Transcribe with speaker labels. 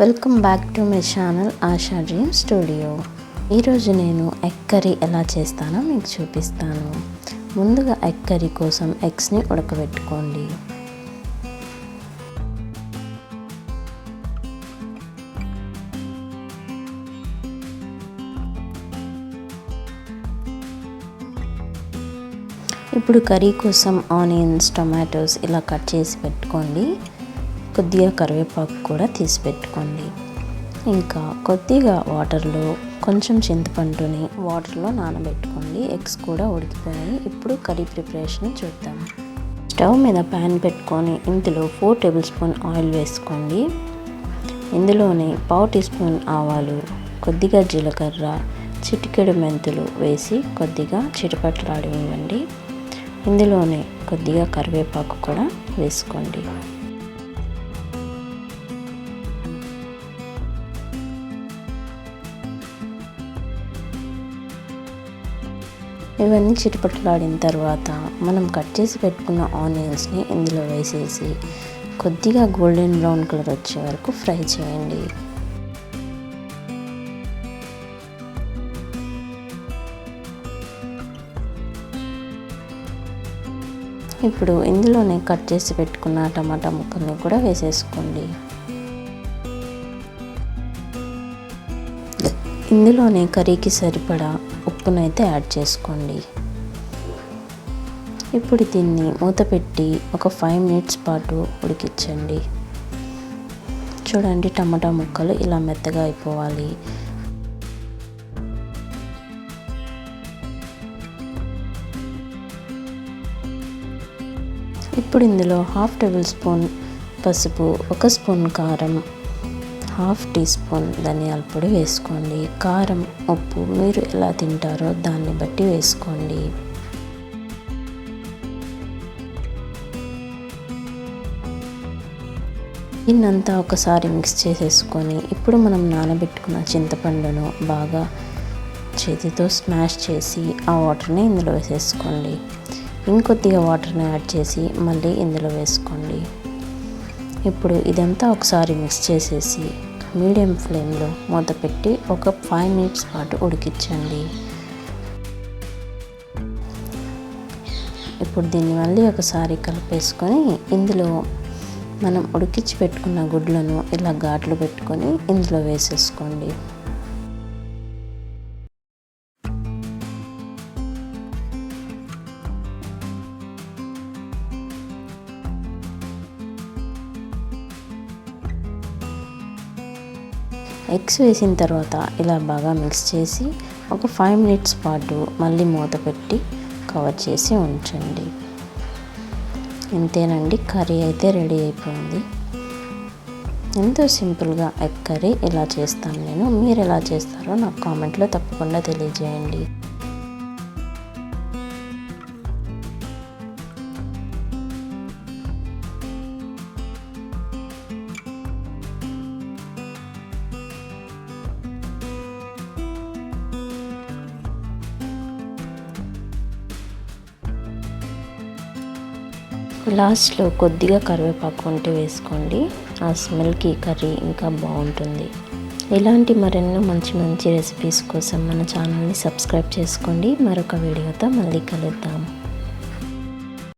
Speaker 1: Welcome back to my channel Asha dream studio. ఈరోజు నేను egg curry ఎలా చేస్తానో మీకు చూపిస్తాను. ముందుగా ఎగ్ కర్రీ కోసం ఎగ్స్ని ఉడకబెట్టుకోండి. ఇప్పుడు కర్రీ కోసం ఆనియన్స్ టొమాటోస్ ఇలా కట్ చేసి పెట్టుకోండి. కొద్దిగా కరివేపాకు కూడా తీసి పెట్టుకోండి. ఇంకా కొద్దిగా వాటర్లో కొంచెం చింతపండుని వాటర్లో నానబెట్టుకోండి. ఎగ్స్ కూడా ఉడికిపోయాయి. ఇప్పుడు కర్రీ ప్రిపరేషన్ చూద్దాం. స్టవ్ మీద ప్యాన్ పెట్టుకొని ఇందులో ఫోర్ టేబుల్ స్పూన్ ఆయిల్ వేసుకోండి. ఇందులోనే పావు టీ స్పూన్ ఆవాలు కొద్దిగా జీలకర్ర చిటికెడు మెంతులు వేసి కొద్దిగా చిటపట్లాడివ్వండి ఇందులోనే కొద్దిగా కరివేపాకు కూడా వేసుకోండి. ఇవన్నీ చిటపట్లాడిన తర్వాత మనం కట్ చేసి పెట్టుకున్న ఆనియన్స్ని ఇందులో వేసేసి కొద్దిగా గోల్డెన్ బ్రౌన్ కలర్ వచ్చే వరకు ఫ్రై చేయండి. ఇప్పుడు ఇందులోనే కట్ చేసి పెట్టుకున్న టమాటా ముక్కల్ని కూడా వేసేసుకోండి. ఇందులోనే కర్రీకి సరిపడా ఉప్పునైతే యాడ్ చేసుకోండి. ఇప్పుడు దీన్ని మూత పెట్టి ఒక ఫైవ్ మినిట్స్ పాటు ఉడికించండి. చూడండి టమాటా ముక్కలు ఇలా మెత్తగా అయిపోవాలి. ఇప్పుడు ఇందులో హాఫ్ టేబుల్ స్పూన్ పసుపు ఒక స్పూన్ కారం హాఫ్ టీ స్పూన్ ధనియాల పొడి వేసుకోండి. కారం ఉప్పు మీరు ఎలా తింటారో దాన్ని బట్టి వేసుకోండి. దీన్నంతా ఒకసారి మిక్స్ చేసేసుకొని ఇప్పుడు మనం నానబెట్టుకున్న చింతపండును బాగా చేతితో స్మాష్ చేసి ఆ వాటర్ని ఇందులో వేసేసుకోండి. ఇంకొద్దిగా వాటర్ని యాడ్ చేసి మళ్ళీ ఇందులో వేసుకోండి. ఇప్పుడు ఇదంతా ఒకసారి మిక్స్ చేసేసి మీడియం ఫ్లేమ్లో మూత పెట్టి ఒక ఫైవ్ మినిట్స్ పాటు ఉడికించండి. ఇప్పుడు దీన్ని మళ్ళీ ఒకసారి కలిపేసుకొని ఇందులో మనం ఉడికించి పెట్టుకున్న గుడ్లను ఇలా ఘాట్లు పెట్టుకొని ఇందులో వేసేసుకోండి. ఎగ్స్ వేసిన తర్వాత ఇలా బాగా మిక్స్ చేసి ఒక ఫైవ్ మినిట్స్ పాటు మళ్ళీ మూత పెట్టి కవర్ చేసి ఉంచండి. ఇంతేనండి కర్రీ అయితే రెడీ అయిపోయింది. ఎంతో సింపుల్గా ఎగ్ కర్రీ ఇలా చేస్తాను నేను మీరు ఎలా చేస్తారో నాకు కామెంట్లో తప్పకుండా తెలియజేయండి. లాస్ట్లో కొద్దిగా కరివేపాకు ఉంటే వేసుకోండి. ఆ స్మెల్కి కర్రీ ఇంకా బాగుంటుంది. ఇలాంటి మరెన్నో మంచి మంచి రెసిపీస్ కోసం మన ఛానల్ని సబ్స్క్రైబ్ చేసుకోండి. మరొక వీడియోతో మళ్ళీ కలుద్దాం.